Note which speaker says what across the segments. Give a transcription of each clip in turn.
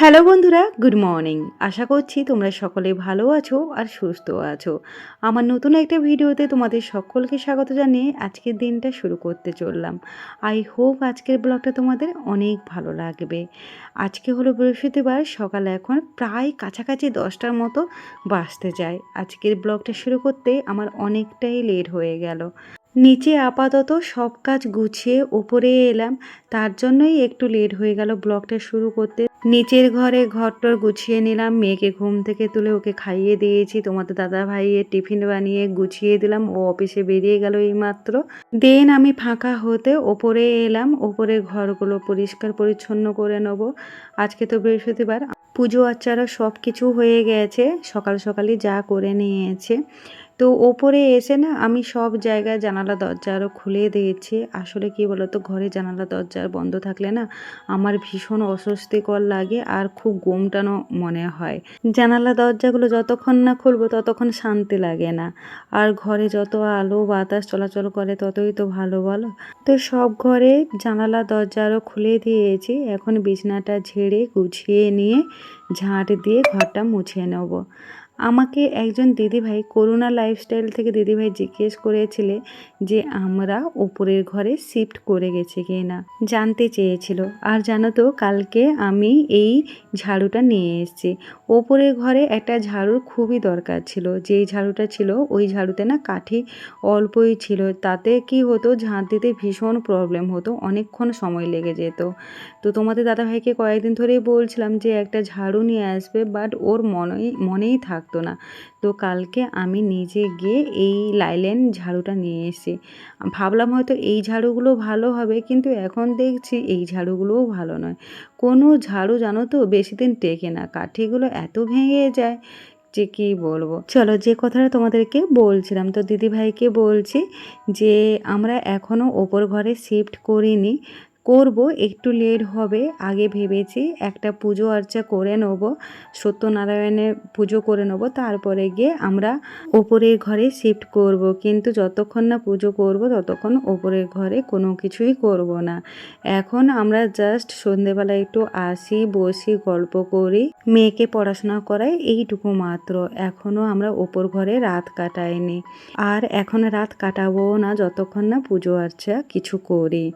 Speaker 1: Hello বন্ধুরা, good morning. আশা করছি তোমরা সকলে ভালো আছো আর সুস্থ আছো। আমার নতুন একটা ভিডিওতে তোমাদের সকলকে স্বাগত জানিয়ে আজকের দিনটা শুরু করতে চললাম। আই হোপ আজকের ব্লগটা তোমাদের অনেক ভালো লাগবে। আজকে হলো বৃহস্পতিবার, সকালে এখন প্রায় কাছাকাছি দশটার মতো বাসতে যায়। আজকের ব্লগটা শুরু করতে আমার অনেকটাই লেট হয়ে গেল। নিচে আপাতত সব কাজ গুছিয়ে ওপরে এলাম, তার জন্যই একটু লেট হয়ে গেল ব্লগটা শুরু করতে। নিচের ঘরে ঘরটর গুছিয়ে নিলাম। মেয়েকে ঘুম থেকে তুলে ওকে খাইয়ে দিয়েছি। তোমাদের দাদা ভাইয়ের টিফিন বানিয়ে গুছিয়ে দিলাম। ও অফিসে বেরিয়ে গেল এইমাত্র। দেন আমি ফাঁকা হতে ওপরে এলাম। ওপরে ঘরগুলো পরিষ্কার পরিচ্ছন্ন করে নেব। আজকে তো বৃহস্পতিবার। পুজো আচ্চারও সব কিছু হয়ে গেছে। সকাল সকালই যা করে নিয়েছে। তো ওপরে এসে না আমি সব জায়গায় জানালা, দরজা আরও খুলে দিয়েছি। আসলে কি বলতো, ঘরে জানালা, দরজা বন্ধ থাকলে না আমার ভীষণ অস্বস্তিকর লাগে আর খুব গোমটানো মনে হয়। জানালা, দরজাগুলো যতক্ষণ না খুলবো ততক্ষণ শান্তি লাগে না। আর ঘরে যত আলো, বাতাস চলাচল করে ততই তো ভালো, বলো? তো সব ঘরে জানালা, দরজা আরও খুলে দিয়েছি। এখন বিছনাটা ঝেড়ে গুছিয়ে নিয়ে ঝাঁট দিয়ে ঘরটা মুছে নেব। আমাকে একজন দিদিভাই করোনা লাইফস্টাইল থেকে দিদিভাই জিজ্ঞেস করেছিলে যে আমরা ওপরের ঘরে শিফট করে গেছি কি না জানতে চেয়েছিল। আর জানো তো, কালকে আমি এই ঝাড়ুটা নিয়ে এসেছি। ওপরের ঘরে একটা ঝাড়ুর খুবই দরকার ছিল। যেই ঝাড়ুটা ছিল, ওই ঝাড়ুতে না কাঠি অল্পই ছিল। তাতে কি হতো ঝাঁট দিতে ভীষণ প্রবলেম হতো, অনেকক্ষণ সময় লেগে যেত। তো তোমাদের দাদাভাইকে কয়েকদিন ধরেই বলছিলাম যে, একটা ঝাড়ু নিয়ে আসবে বাট ওর মনেই মনেই থাকতো না। তো কালকে আমি নিজে গিয়ে এই লাইলেন ঝাড়ুটা নিয়ে এসেছি। ভাবলাম হয়তো এই ঝাড়ুগুলো ভালো হবে, কিন্তু এখন দেখছি এই ঝাড়ুগুলোও ভালো নয়। কোনো ঝাড়ু জানো তো, বেশি দিন টেকে না, কাঠিগুলো এত ভেঙে যায় যে কি বলব। চলো যে কথাটা তোমাদেরকে বলছিলাম, তো দিদিভাইকে বলছি যে আমরা এখনও ওপর ঘরে শিফট করিনি করব, একটু লেট হবে। আগে ভেবেছি একটা পুজো আর্চা করে নেব, সত্যনারায়ণের পুজো করে নেব, তারপরে গিয়ে আমরা ওপরের ঘরে শিফট করব। কিন্তু যতক্ষণ না পুজো করব, ততক্ষণ ওপরের ঘরে কোনো কিছুই করব না। এখন আমরা জাস্ট সন্ধেবেলা একটু আসি, বসি, গল্প করি, মেয়েকে পড়াশোনা করাই এইটুকু মাত্র। এখনও আমরা ওপর ঘরে রাত কাটাইনি। আর এখন রাত কাটাবো না, যতক্ষণ না পুজো আর্চা কিছু করি।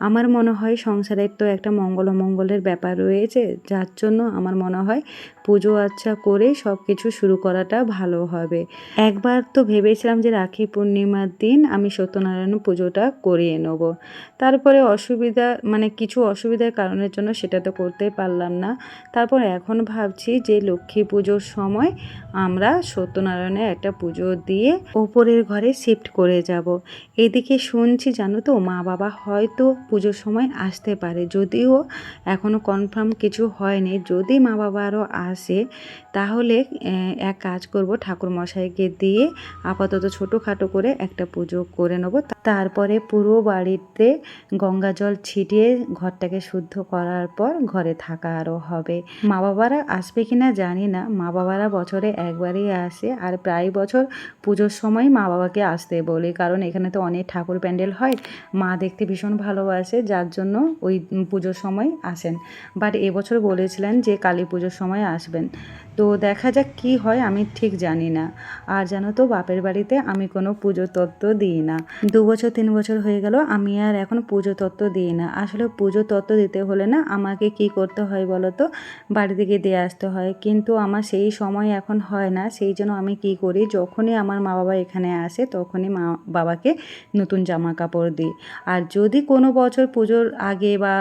Speaker 1: আমার মনে হয় সংসারের তো একটা মঙ্গল অমঙ্গলের ব্যাপার রয়েছে যার জন্য আমার মনে হয় পুজো আচ্ছা করে সব কিছু শুরু করাটা ভালো হবে। একবার তো ভেবেছিলাম যে রাখি পূর্ণিমার দিন আমি সত্যনারায়ণ পুজোটা করিয়ে নেব। তারপরে অসুবিধা মানে কিছু অসুবিধার কারণের জন্য সেটা তো করতে পারলাম না। তারপর এখন ভাবছি যে লক্ষ্মী পুজোর সময় আমরা সত্যনারায়ণের একটা পুজো দিয়ে ওপরের ঘরে শিফট করে যাব। এদিকে শুনছি, জানো তো, মা বাবা হয়তো পুজোর সময় আসতে পারে। যদিও এখনও কনফার্ম কিছু হয়নি। যদি মা বাবা আরও আসে আছে তাহলে এক কাজ করব ঠাকুর মশাইকে দিয়ে আপাতত ছোটোখাটো করে একটা পুজো করে নেব। তারপরে পুরো বাড়িতে গঙ্গা জল ছিটিয়ে ঘরটাকে শুদ্ধ করার পর ঘরে থাকা আরও হবে। মা বাবারা আসবে কি না জানি না। মা বাবারা বছরে একবারই আসে আর প্রায় বছর পুজোর সময় মা বাবাকে আসতে বলি, কারণ এখানে তো অনেক ঠাকুর প্যান্ডেল হয়। মা দেখতে ভীষণ ভালোবাসে, যার জন্য ওই পুজোর সময় আসেন। বাট এবছর বলেছিলেন যে কালী পুজোর সময় আসবেন। তো দেখা যাক কি হয়, আমি ঠিক জানি না। আর জানো তো, বাপের বাড়িতে আমি কোনো পুজো তত্ত্ব দিই না। দু বছর, তিন বছর হয়ে গেল, আমি আর এখন পুজো তত্ত্ব দিই না। আসলে পুজো তত্ত্ব দিতে হলে না, আমাকে কি করতে হয় বলো তো? বাড়ি থেকে দিয়ে আসতে হয়। কিন্তু আমার সেই সময় এখন হয় না, সেই জন্য আমি কি করি, যখনই আমার মা বাবা এখানে আসে, তখনই মা বাবাকে নতুন জামা কাপড় দিই। আর যদি কোনো বছর পুজোর আগে বা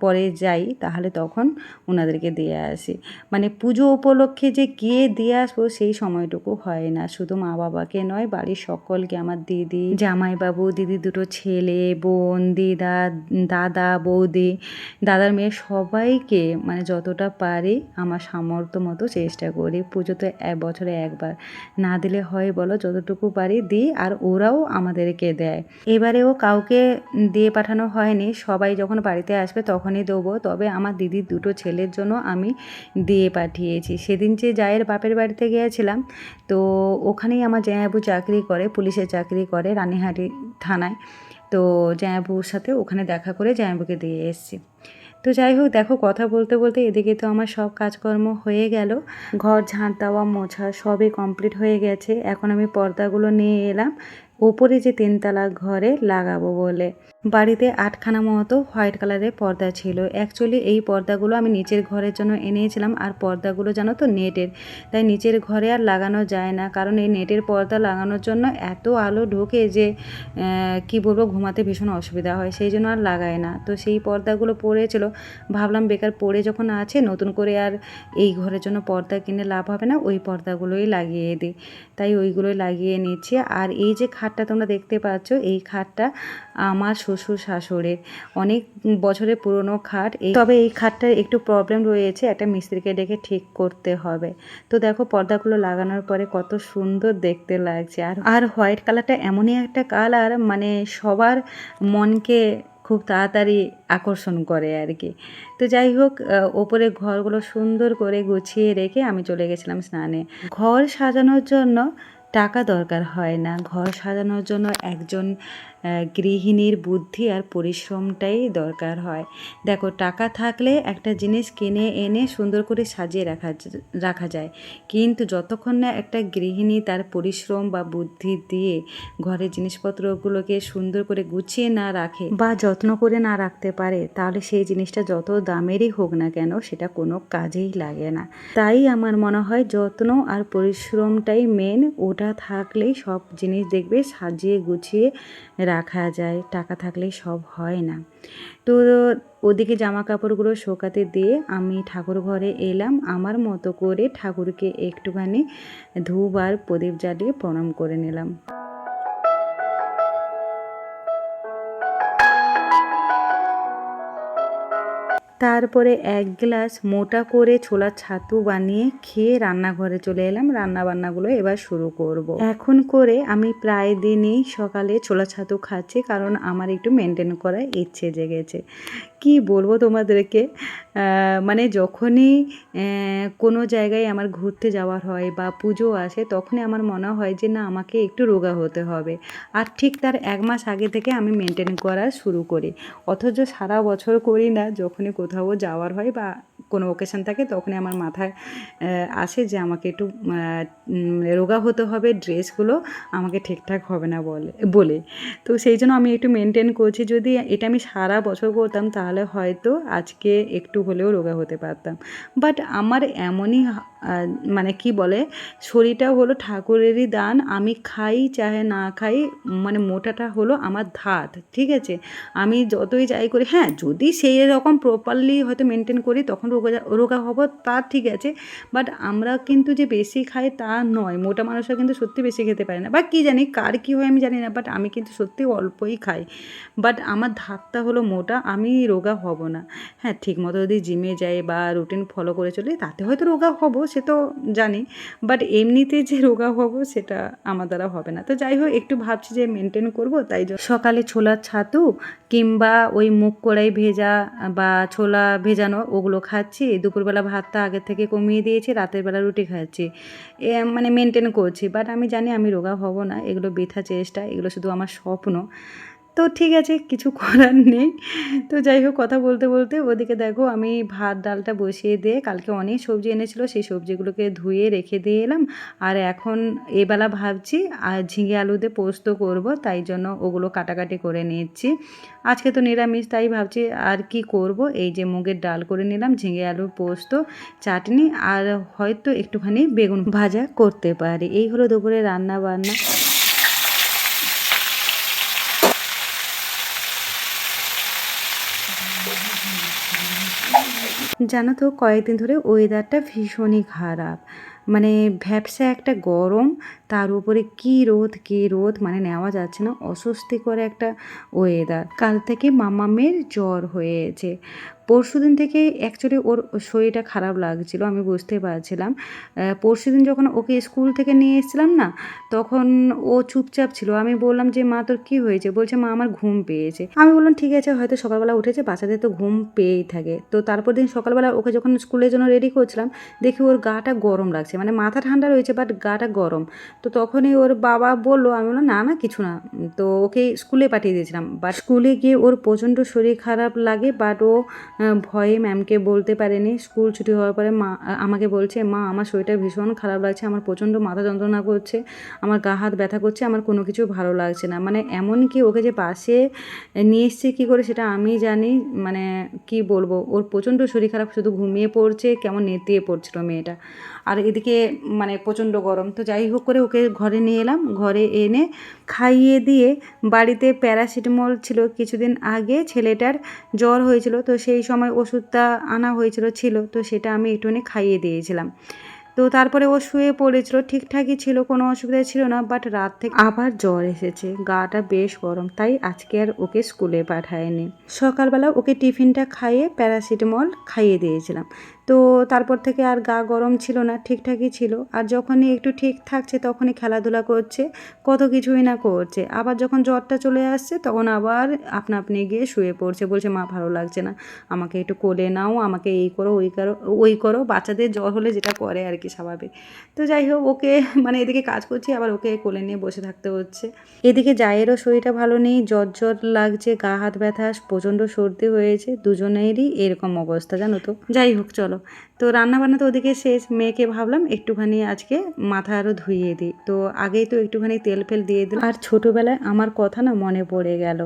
Speaker 1: পরে যাই, তাহলে তখন ওনাদেরকে দিয়ে আসি। মানে পুজো উপলক্ষে যে গিয়ে দিয়ে আসব, সেই সময়টুকু হয় না। শুধু মা বাবাকে নয়, বাড়ির সকলকে, আমার দিদি, জামাইবাবু, দিদি দুটো ছেলে, বোন, দিদা, দাদা, বৌদি, দাদার মেয়ে সবাইকে মানে যতটা পারি আমার সামর্থ্য মতো চেষ্টা করি। পুজো তো এক বছরে একবার। না দিলে হয় বলো, যতটুকু পারি দিই, আর ওরাও আমাদেরকে দেয়। এবারেও কাউকে দিয়ে পাঠানো হয়নি। সবাই যখন বাড়িতে আসবে তখনই দেবো। তবে আমার দিদির দুটো ছেলের জন্য আমি দিয়ে পাঠিয়েছি। সেদিন যে জায়ের বাপের বাড়িতে গিয়েছিলাম, তো ওখানেই আমার জায়াবু চাকরি করে পুলিশের চাকরি করে রানীহাটি থানায়। তো জায়াবুর সাথে ওখানে দেখা করে জায়াবুকে দিয়ে এসেছি। তো যাই হোক, দেখো কথা বলতে বলতে এদিকে তো আমার সব কাজকর্ম হয়ে গেল। ঘর ঝাঁট দেওয়া মোছা সবই কমপ্লিট হয়ে গেছে। এখন আমি পর্দাগুলো নিয়ে এলাম। ওপরে যে তিনতলা ঘরে লাগাবো বলে। বাড়িতে আটখানা মতো হোয়াইট কালারের পর্দা ছিল। অ্যাকচুয়ালি এই পর্দাগুলো আমি নিচের ঘরের জন্য এনেছিলাম, আর পর্দাগুলো জানো তো নেটের। তাই নিচের ঘরে আর লাগানো যায় না, কারণ এই নেটের পর্দা লাগানোর জন্য এত আলো ঢোকে যে কি বলব, ঘুমাতে ভীষণ অসুবিধা হয়। সেই জন্য আর লাগায় না। তো সেই পর্দাগুলো পড়েছিল। ভাবলাম বেকার পড়ে যখন আছে, নতুন করে আর এই ঘরের জন্য পর্দা কিনে লাভ হবে না, ওই পর্দাগুলোই লাগিয়ে দিই। তাই ওইগুলোই লাগিয়ে নিচ্ছি। আর এই যে খাটটা তোমরা দেখতে পাচ্ছ, এই খাটটা আমার শ্বশুর শাশুড়ির। অনেক বছরের পুরনো খাট, এই তবে এই খাটটার একটু প্রবলেম রয়েছে, একটা মিস্ত্রিকে ডেকে ঠিক করতে হবে। তো দেখো পর্দাগুলো লাগানোর পরে কত সুন্দর দেখতে লাগছে। আর আর হোয়াইট কালারটা এমনই একটা কালার মানে সবার মনকে খুব তাড়াতাড়ি আকর্ষণ করে আর কি। তো যাই হোক ওপরে ঘরগুলো সুন্দর করে গুছিয়ে রেখে আমি চলে গেছিলাম স্নানে। ঘর সাজানোর জন্য টাকা দরকার হয় না। ঘর সাজানোর জন্য একজন গৃহিণীর বুদ্ধি আর পরিশ্রমটাই দরকার হয়। দেখো, টাকা থাকলে একটা জিনিস কিনে এনে সুন্দর করে সাজিয়ে রাখা রাখা যায়। কিন্তু যতক্ষণ না একটা গৃহিণী তার পরিশ্রম বা বুদ্ধি দিয়ে ঘরের জিনিসপত্রগুলোকে সুন্দর করে গুছিয়ে না রাখে বা যত্ন করে না রাখতে পারে, তাহলে সেই জিনিসটা যত দামেরই হোক না কেন সেটা কোনো কাজেই লাগে না। তাই আমার মনে হয় যত্ন আর পরিশ্রমটাই মেন ওটা থাকলেই সব জিনিস দেখবে সাজিয়ে গুছিয়ে রাখা যায়, টাকা থাকলে সব হয় না। তো ওদিকে জামা কাপড়গুলো শোকাতে দিয়ে আমি ঠাকুর ঘরে এলাম। আমার মতো করে ঠাকুরকে একটুখানি ধূপ আর প্রদীপ জ্বালিয়ে প্রণাম করে নিলাম। তারপরে এক গ্লাস মোটা করে ছোলার ছাতু বানিয়ে খেয়ে রান্নাঘরে চলে এলাম। রান্না বান্নাগুলো এবার শুরু করব। এখন করে আমি প্রায় দিনই সকালে ছোলা ছাতু খাচ্ছি কারণ আমার একটু মেনটেন করার ইচ্ছে জেগেছে। কি বলব তোমাদেরকে? মানে যখনই কোনো জায়গায় আমার ঘুরতে যাওয়ার হয় বা পুজো আসে তখনই আমার মনে হয় যে না, আমাকে একটু রোগা হতে হবে। আর ঠিক তার এক মাস আগে থেকে আমি মেনটেন করা শুরু করি। অথচ সারা বছর করি না, যখনই কোথাও যাওয়ার হয় বা কোনো ওকেশন থাকে তখনই আমার মাথায় আসে যে আমাকে একটু রোগা হতে হবে, ড্রেসগুলো আমাকে ঠিকঠাক হবে না বলে বলে। তো সেই জন্য আমি একটু মেনটেন করছি, যদি এটা আমি সারা বছর করতাম তাহলে হয়তো আজকে একটু হলেও রোগা হতে পারতাম। বাট আমার এমনই মানে কি বলে শরীরটা হলো ঠাকুরেরই দান, আমি খাই, চাহে না খাই মানে মোটাটা হলো আমার ধাত, ঠিক আছে? আমি যতই যাই করি হ্যাঁ যদি সেই রকম প্রপারলি হয়তো মেনটেন করি, তখন রোগা রোগা হব, তা ঠিক আছে বাট আমরা কিন্তু যে বেশি খাই তা নয়, মোটা মানুষরা কিন্তু সত্যি বেশি খেতে পারে না, বা কী জানি, কার কী হয় আমি জানি না বাট আমি কিন্তু সত্যি অল্পই খাই বাট আমার ধাতটা হলো মোটা, আমি রোগা হব না হ্যাঁ ঠিক মতো যদি জিমে যাই বা রুটিন ফলো করে চলি, তাতে হয়তো রোগা হব সে তো জানি বাট এমনিতে যে রোগা হব সেটা আমার দ্বারা হবে না। তো যাই হোক, একটু ভাবছি যে মেনটেন করব, তাই জন্য সকালে ছোলার ছাতু কিংবা ওই মুখ কড়াই ভেজা বা ছোলা ভেজানো ওগুলো খাচ্ছি, দুপুরবেলা ভাতটা আগের থেকে কমিয়ে দিয়েছি, রাতের বেলা রুটি খাচ্ছি মানে মেনটেন করছি। বাট আমি জানি আমি রোগা হব না, এগুলো বৃথা চেষ্টা, এগুলো শুধু আমার স্বপ্ন। তো ঠিক আছে, কিছু করার নেই। তো যাই হোক, কথা বলতে বলতে ওদিকে দেখো আমি ভাত, ডালটা বসিয়ে দিয়ে কালকে অনেক সবজি এনেছিল, সেই সবজিগুলোকে ধুয়ে রেখে দিয়ে এলাম। আর এখন এবেলা ভাবছি আর ঝিঙে আলুতে পোস্ত করব, তাই জন্য ওগুলো কাটাকাটি করে নিচ্ছি। আজকে তো নিরামিষ, তাই ভাবছি আর কি করব? এই যে মুগের ডাল করে নিলাম, ঝিঙে আলুর পোস্ত, চাটনি, আর হয়তো একটুখানি বেগুন ভাজা করতে পারি। এই হলো দুপুরে রান্না বান্না জানো তো, কয়েকদিন ধরে ওয়েদারটা ভীষণই খারাপ। মানে ভ্যাবসা একটা গরম, তার উপরে কি রোদ কি রোদ মানে নেওয়া যাচ্ছে না, অস্বস্তিকর একটা ওয়েদার কাল থেকে মামামের জ্বর হয়েছে। পরশু দিন থেকে অ্যাকচুয়ালি ওর শরীরটা খারাপ লাগছিল, আমি বুঝতে পারছিলাম। পরশু দিন যখন ওকে স্কুল থেকে নিয়ে এসেছিলাম না, তখন ও চুপচাপ ছিল। আমি বললাম যে, মা, তোর কী হয়েছে? বলছে, মা, আমার ঘুম পেয়েছে। আমি বললাম, ঠিক আছে, হয়তো সকালবেলা উঠেছে, বাচ্চাদের তো ঘুম পেয়েই থাকে। তো তারপর দিন সকালবেলা ওকে যখন স্কুলের জন্য রেডি করছিলাম, দেখি ওর গাটা গরম লাগছে। মানে মাথা ঠান্ডা রয়েছে বাট গাটা গরম। তো তখনই ওর বাবা বলল, আমি বললাম, না না, কিছু না। তো ওকে স্কুলে পাঠিয়ে দিয়েছিলাম। বাট স্কুলে গিয়ে ওর প্রচণ্ড শরীর খারাপ লাগে বাট ও ভয়ে ম্যামকে বলতে পারেনি। স্কুল ছুটি হওয়ার পরে মা, আমাকে বলছে, মা, আমার শরীরটা ভীষণ খারাপ লাগছে, আমার প্রচণ্ড মাথা যন্ত্রণা করছে, আমার গা হাত ব্যথা করছে, আমার কোনো কিছু ভালো লাগছে না। মানে এমন কি ওকে যে পাশে নিয়ে এসছে কী করে সেটা আমি জানি মানে কি বলব? ওর প্রচণ্ড শরীর খারাপ, শুধু ঘুমিয়ে পড়ছে, কেমন নেতিয়ে পড়ছিল মেয়েটা। আর এদিকে মানে প্রচণ্ড গরম। তো যাই হোক করে ওকে ঘরে নিয়ে এলাম। ঘরে এনে খাইয়ে দিয়ে বাড়িতে প্যারাসিটামল ছিল কিছুদিন আগে। ছেলেটার জ্বর হয়েছিল, তো সেই সময় ওষুধটা আনা হয়েছিল, ছিল, তো সেটা আমি একটুখানি খাইয়ে দিয়েছিলাম। তো তারপরে ও শুয়ে পড়েছিল, ঠিকঠাকই ছিল, কোনো অসুবিধা ছিল না বাট রাত থেকে আবার জ্বর এসেছে, গাটা বেশ গরম, তাই আজকে আর ওকে স্কুলে পাঠায়নি। সকালবেলা ওকে টিফিনটা খাইয়ে প্যারাসিটামল খাইয়ে দিয়েছিলাম। তো তারপর থেকে আর গা গরম ছিল না, ঠিকঠাকই ছিল। আর যখনই একটু ঠিক থাকছে তখনই খেলাধুলা করছে, কত কিছুই না করছে। আবার যখন জ্বরটা চলে আসছে তখন আবার আপনা আপনি গিয়ে শুয়ে পড়ছে, বলছে, মা, ভালো লাগছে না। আমাকে একটু কোলে নাও, আমাকে এই করো, ওই করো ওই করো। বাচ্চাদের জ্বর হলে যেটা করে আর কি স্বাভাবিক। তো যাই হোক, ওকে মানে এদিকে কাজ করছি, আবার ওকে কোলে নিয়ে বসে থাকতে হচ্ছে। এদিকে জায়েরও শরীরটা ভালো নেই, জ্বর জ্বর লাগছে, গা হাত ব্যথা, প্রচণ্ড সর্দি হয়েছে, দুজনেরই এরকম অবস্থা, জানো তো। যাই হোক, চলো। তো রান্না বান্না তো ওদিকে শেষ। মেয়েকে ভাবলাম একটুখানি আজকে মাথা আরও ধুইয়ে দিই। তো আগেই তো একটুখানি তেল ফেল দিয়ে দিলাম। আর ছোটোবেলায় আমার কথা না মনে পড়ে গেল।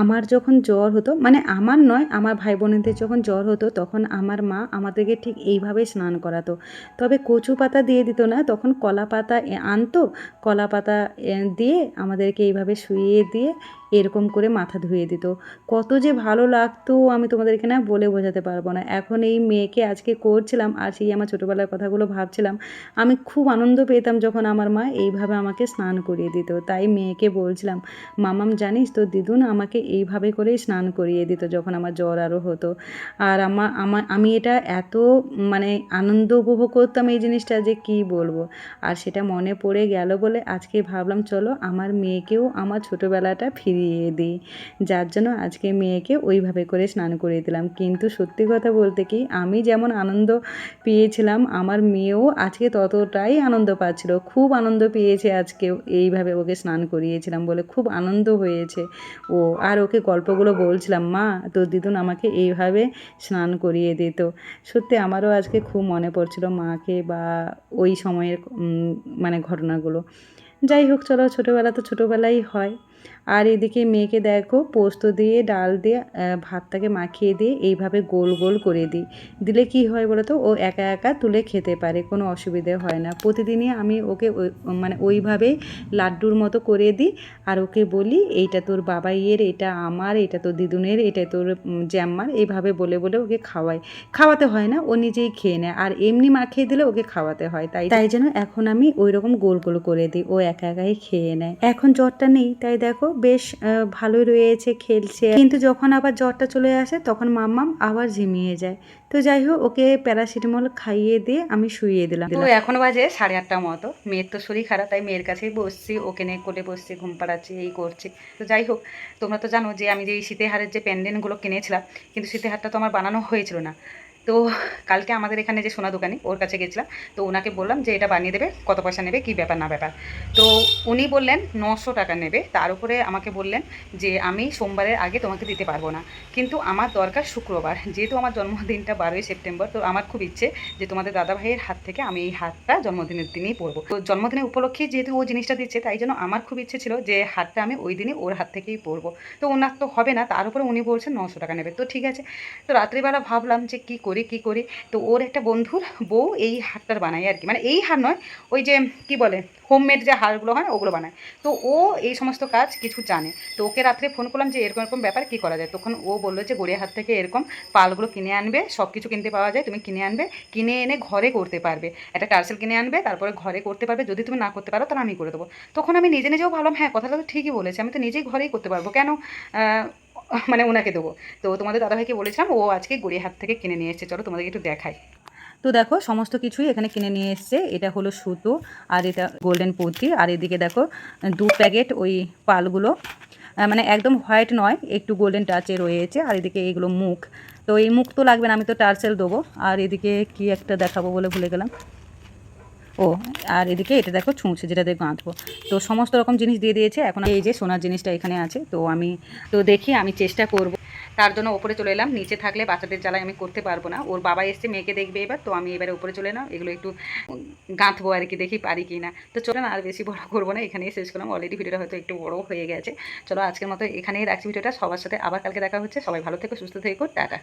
Speaker 1: আমার যখন জ্বর হতো মানে আমার নয়, আমার ভাই বোনেদের যখন জ্বর হতো, তখন আমার মা আমাদেরকে ঠিক এইভাবে স্নান করাতো। তবে কচু পাতা দিয়ে দিত না, তখন কলা পাতা আনতো, কলা পাতা দিয়ে আমাদেরকে এইভাবে শুইয়ে দিয়ে এরকম করে মাথা ধুয়ে দিত। কত যে ভালো লাগতো আমি তোমাদেরকে না বলে বোঝাতে পারব না। এখন এই মেয়েকে আজকে করছিলাম আর সেই আমার ছোটোবেলার কথাগুলো ভাবছিলাম। আমি খুব আনন্দ পেতাম যখন আমার মা এইভাবে আমাকে স্নান করিয়ে দিত। তাই মেয়েকে বলছিলাম, মামাম, জানিস তো দিদুন আমাকে এইভাবে করেই স্নান করিয়ে দিত যখন আমার জ্বর আরও হতো। আর আমার আমার আমি এটা এত মানে আনন্দ উপভোগ করতাম এই জিনিসটা যে কি বলব? আর সেটা মনে পড়ে গেল বলে আজকে ভাবলাম, চলো আমার মেয়েকেও আমার ছোটোবেলাটা ফিরিয়ে দিই। যার জন্য আজকে মেয়েকে ওইভাবে করে স্নান করিয়ে দিলাম। কিন্তু সত্যি কথা বলতে কি, আমি যেমন আনন্দ পেয়েছিলাম, আমার মেয়েও আজকে ততটাই আনন্দ পাচ্ছিল। খুব আনন্দ পেয়েছে আজকে এইভাবে ওকে স্নান করিয়েছিলাম বলে। খুব আনন্দ হয়েছে ও। আর ওকে গল্পগুলো বলছিলাম, মা, তো দিদুন আমাকে এইভাবে স্নান করিয়ে দিত। সত্যি আমারও আজকে খুব মনে পড়ছিল মাকে বা ওই সময়ের মানে ঘটনাগুলো। যাই হোক, চলো ছোটোবেলা তো ছোটোবেলাই হয়। আর এদিকে মেয়েকে দেখো, পোস্ত দিয়ে, ডাল দিয়ে ভাতটাকে মাখিয়ে দিয়ে এইভাবে গোল গোল করে দিই। দিলে কি হয় বলো তো ও একা একা তুলে খেতে পারে, কোনো অসুবিধে হয় না। প্রতিদিনই আমি ওকে মানে ওইভাবেই লাড্ডুর মতো করে দিই আর ওকে বলি, এইটা তোর বাবাইয়ের, এটা আমার, এটা তোর দিদুনের, এটা তোর জ্যাম্মার। এইভাবে বলে বলে ওকে খাওয়াই। খাওয়াতে হয় না, ও নিজেই খেয়ে নেয়। আর এমনি মাখিয়ে দিলে ওকে খাওয়াতে হয়। তাই তাই যেন এখন আমি ওই রকম গোল গোল করে দিই, ও একা একাই খেয়ে নেয়। এখন জ্বরটা নেই, তাই দেখো বেশ ভালোই রয়েছে, খেলছে। কিন্তু যখন আবার জ্বরটা চলে আসে, তখন মাম্মাম আবার ঝিমিয়ে যায়। তো যাই হোক, ওকে প্যারাসিটামল খাইয়ে দিয়ে আমি শুইয়ে দিলাম।
Speaker 2: তো এখন বাজে সাড়ে আটটা মতো। মেয়ের তো শরীর খারাপ, তাই মেয়ের কাছেই বসছি। ওকে নিয়ে কোলে বসছি, ঘুম পাড়াচ্ছি, এই করছি। তো যাই হোক, তোমরা তো জানো যে আমি যে এই শীতের হারের যে প্যান্ডেনগুলো কিনেছিলাম, কিন্তু শীতের হারটা তো আমার বানানো হয়েছিল না। তো কালকে আমাদের এখানে যে সোনা দোকানি, ওর কাছে গেছিলাম। তো ওনাকে বললাম যে এটা বানিয়ে দেবে, কত পয়সা নেবে, কি ব্যাপার, না ব্যাপার। তো উনি বললেন নশো টাকা নেবে। তার উপরে আমাকে বললেন যে আমি সোমবারের আগে তোমাকে দিতে পারব না। কিন্তু আমার দরকার শুক্রবার। যেহেতু আমার জন্মদিনটা বারোই সেপ্টেম্বর, তো আমার খুব ইচ্ছে যে তোমাদের দাদা ভাইয়ের হাত থেকে আমি এই হাতটা জন্মদিনের দিনেই পরবো। তো জন্মদিনের উপলক্ষে যেহেতু ও জিনিসটা দিচ্ছে, তাই জন্য আমার খুব ইচ্ছে ছিল যে হাতটা আমি ওই দিনই ওর হাত থেকেই পরবো। তো ওনার তো হবে না, তার উপরে উনি বলছেন নশো টাকা নেবে। তো ঠিক আছে। তো রাত্রিবেলা ভাবলাম যে কী করি কি করি? তো ওর একটা বন্ধুর বউ এই হারটার বানায় আর কি। মানে এই হার নয়, ওই যে, কি বলে হোমমেড যে হারগুলো হয় ওগুলো বানায়। তো ও এই সমস্ত কাজ কিছু জানে। তো ওকে রাত্রে ফোন করলাম যে, এরকম এরকম ব্যাপার, কী করা যায়? তখন ও বলল যে গড়িয়া হাত থেকে এরকম পালগুলো কিনে আনবে সব কিছু কিনতে পাওয়া যায়, তুমি কিনে আনবে, কিনে এনে ঘরে করতে পারবে। একটা টার্সেল কিনে আনবে, তারপরে ঘরে করতে পারবে, যদি তুমি না করতে পারো, তাহলে আমি করে দেবো। তখন আমি নিজে নিজেও ভাবলাম হ্যাঁ কথাটা তো ঠিকই বলেছে, আমি তো নিজেই ঘরেই করতে পারব। কেন? মানে ওনাকে দেবো। তো তোমাদের দাদাভাইকে বলেছিলাম, ও আজকে গড়িয়া হাত থেকে কিনে নিয়ে এসেছে। চলো তোমাদেরকে একটু দেখাই।
Speaker 1: তো দেখো, সমস্ত কিছুই এখানে কিনে নিয়ে এসছে। এটা হলো সুতো, আর এটা গোল্ডেন পুঁতি আর এদিকে দেখো, দু প্যাকেট ওই পালগুলো। মানে একদম হোয়াইট নয়, একটু গোল্ডেন টাচে রয়েছে। আর এদিকে এইগুলো মুখ। তো এই মুখ তো লাগবে না, আমি তো টার্সেল দেবো। আর এদিকে কি একটা দেখাবো বলে ভুলে গেলাম। ও, আর এদিকে এটা দেখো ছুঁচে যেটা দিয়ে গাঁথবো। তো সমস্ত রকম জিনিস দিয়ে দিয়েছে, এখন এই যে সোনার জিনিসটা এখানে আছে, তো আমি, তো দেখি আমি চেষ্টা করব।
Speaker 2: তার জন্য ওপরে চলে এলাম, নিচে থাকলে বাচ্চাদের জ্বালায় আমি করতে পারব না। ওর বাবা এসছে, মেয়েকে দেখবে এবার, তো আমি এবারে উপরে চলে এলাম এগুলো একটু গাঁথবো আর কি, দেখি পারি কি না তো চলো না, আর বেশি বড় করব না, এখানেই শেষ করলাম। অলরেডি ভিডিওটা হয়তো একটু বড় হয়ে গেছে। চলো আজকের মতো এখানেই রাখছি ভিডিওটা, সবার সাথে আবার কালকে দেখা হচ্ছে। সবাই ভালো থেকো, সুস্থ থেকো, টাটা।